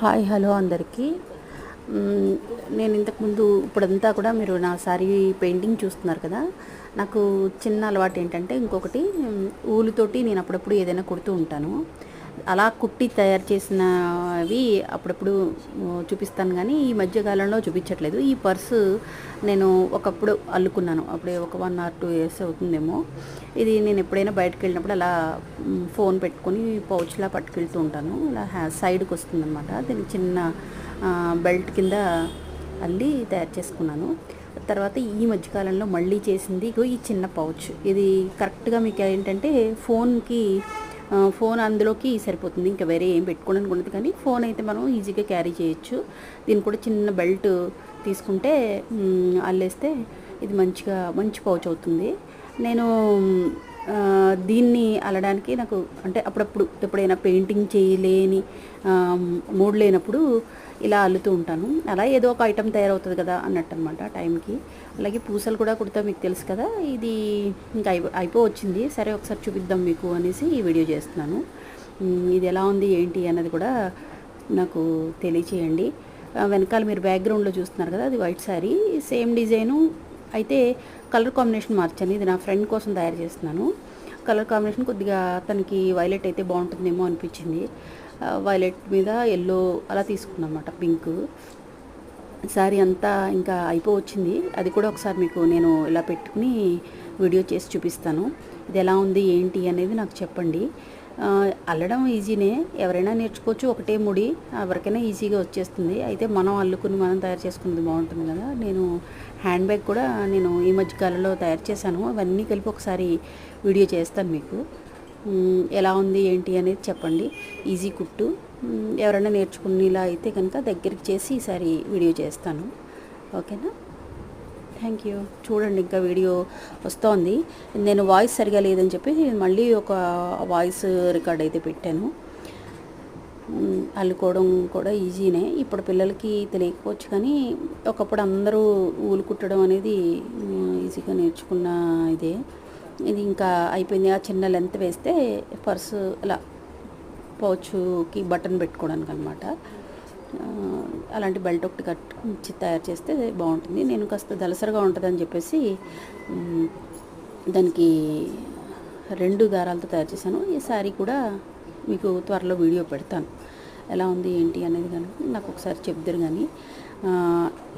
Hi hello అందరికీ. నేను ఇంతకుముందు ఇప్పుడంతా కూడా మీరు నా సారీ పెయింటింగ్ చూస్తున్నారు కదా. నాకు చిన్న అలవాటు ఏంటంటే ఇంకొకటి ఊలుతోటి నేను అప్పుడప్పుడు ఏదైనా కుడుతూ ఉంటాను. అలా కుట్టి తయారు చేసినవి అప్పుడప్పుడు చూపిస్తాను కానీ ఈ మధ్యకాలంలో చూపించట్లేదు. ఈ పర్సు నేను ఒకప్పుడు అల్లుకున్నాను. అప్పుడే ఒక వన్ ఆర్ టూ ఇయర్స్ అవుతుందేమో. ఇది నేను ఎప్పుడైనా బయటకు వెళ్ళినప్పుడు అలా ఫోన్ పెట్టుకొని పౌచ్లా పట్టుకెళ్తూ ఉంటాను. ఇలా హ్యా సైడ్కి వస్తుందన్నమాట. దీనికి చిన్న బెల్ట్ కింద అల్లి తయారు చేసుకున్నాను. తర్వాత ఈ మధ్యకాలంలో మళ్ళీ చేసింది ఈ చిన్న పౌచ్. ఇది కరెక్ట్గా మీకు ఏంటంటే ఫోన్కి ఫోన్ అందులోకి సరిపోతుంది. ఇంకా వేరే ఏం పెట్టుకోవడానికి ఉండదు. కానీ ఫోన్ అయితే మనం ఈజీగా క్యారీ చేయొచ్చు. దీన్ని కూడా చిన్న బెల్ట్ తీసుకుంటే అల్లేస్తే ఇది మంచిగా మంచి పౌచ్ అవుతుంది. నేను దీన్ని అల్లడానికి నాకు అంటే అప్పుడప్పుడు ఎప్పుడైనా పెయింటింగ్ చేయలేని మూడ్ లేనప్పుడు ఇలా అల్లుతూ ఉంటాను. అలా ఏదో ఒక ఐటెం తయారవుతుంది కదా అన్నట్టు అనమాట టైంకి. అలాగే పూసలు కూడా కుడతా మీకు తెలుసు కదా. ఇది ఇంకా అయిపో అయిపో వచ్చింది సరే ఒకసారి చూపిద్దాం మీకు అనేసి ఈ వీడియో చేస్తున్నాను. ఇది ఎలా ఉంది ఏంటి అన్నది కూడా నాకు తెలియచేయండి. వెనకాల మీరు బ్యాక్గ్రౌండ్లో చూస్తున్నారు కదా అది వైట్ శారీ సేమ్ డిజైను అయితే కలర్ కాంబినేషన్ మార్చాను ఇది నా ఫ్రెండ్ కోసం తయారు చేస్తున్నాను. కలర్ కాంబినేషన్ కొద్దిగా తనకి వైలెట్ అయితే బాగుంటుందేమో అనిపించింది. వైలెట్ మీద ఎల్లో అలా తీసుకున్నాను అనమాట పింక్ శారీ అంతా ఇంకా అయిపోవచ్చింది. అది కూడా ఒకసారి మీకు నేను ఇలా పెట్టుకుని వీడియో చేసి చూపిస్తాను. ఇది ఎలా ఉంది ఏంటి అనేది నాకు చెప్పండి. అల్లడం ఈజీనే ఎవరైనా నేర్చుకోవచ్చు ఒకటే ముడి. ఎవరికైనా ఈజీగా వచ్చేస్తుంది. అయితే మనం అల్లుకుని మనం తయారు చేసుకున్నది బాగుంటుంది కదా. నేను హ్యాండ్ బ్యాగ్ కూడా నేను ఈ మధ్య కాలంలో తయారు చేశాను. అవన్నీ కలిపి ఒకసారి వీడియో చేస్తాను మీకు. ఎలా ఉంది ఏంటి అనేది చెప్పండి. ఈజీ కుట్టు. ఎవరైనా నేర్చుకునేలా అయితే కనుక దగ్గరికి చేసి ఈసారి వీడియో చేస్తాను. ఓకేనా? Thank you. చూడండి ఇంకా వీడియో వస్తోంది. నేను వాయిస్ సరిగా లేదని చెప్పి మళ్ళీ ఒక వాయిస్ రికార్డ్ అయితే పెట్టాను. అల్లుకోవడం కూడా ఈజీనే. ఇప్పుడు పిల్లలకి తెలియకపోవచ్చు కానీ ఒకప్పుడు అందరూ ఊలు కుట్టడం అనేది ఈజీగా నేర్చుకున్న ఇదే. ఇది ఇంకా అయిపోయింది. ఆ చిన్న లెంత్ వేస్తే పర్సు అలా పౌచ్కి బటన్ పెట్టుకోవడానికి అనమాట అలాంటి బెల్ట్ ఒకటి కట్టి తయారు చేస్తే బాగుంటుంది. నేను కాస్త దలసరగా ఉంటుందని చెప్పేసి దానికి రెండు దారాలతో తయారు చేశాను. ఈ శారీ కూడా మీకు త్వరలో వీడియో పెడతాను. ఎలా ఉంది ఏంటి అనేది కనుక నాకు ఒకసారి చెప్తారు కానీ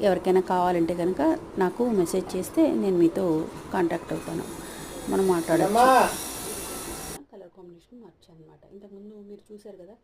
ఎవరికైనా కావాలంటే కనుక నాకు మెసేజ్ చేస్తే నేను మీతో కాంటాక్ట్ అవుతాను. మనం మాట్లాడచ్చు. కలర్ కాంబినేషన్ మార్చాను అనమాట ఇంతకుముందు మీరు చూశారు కదా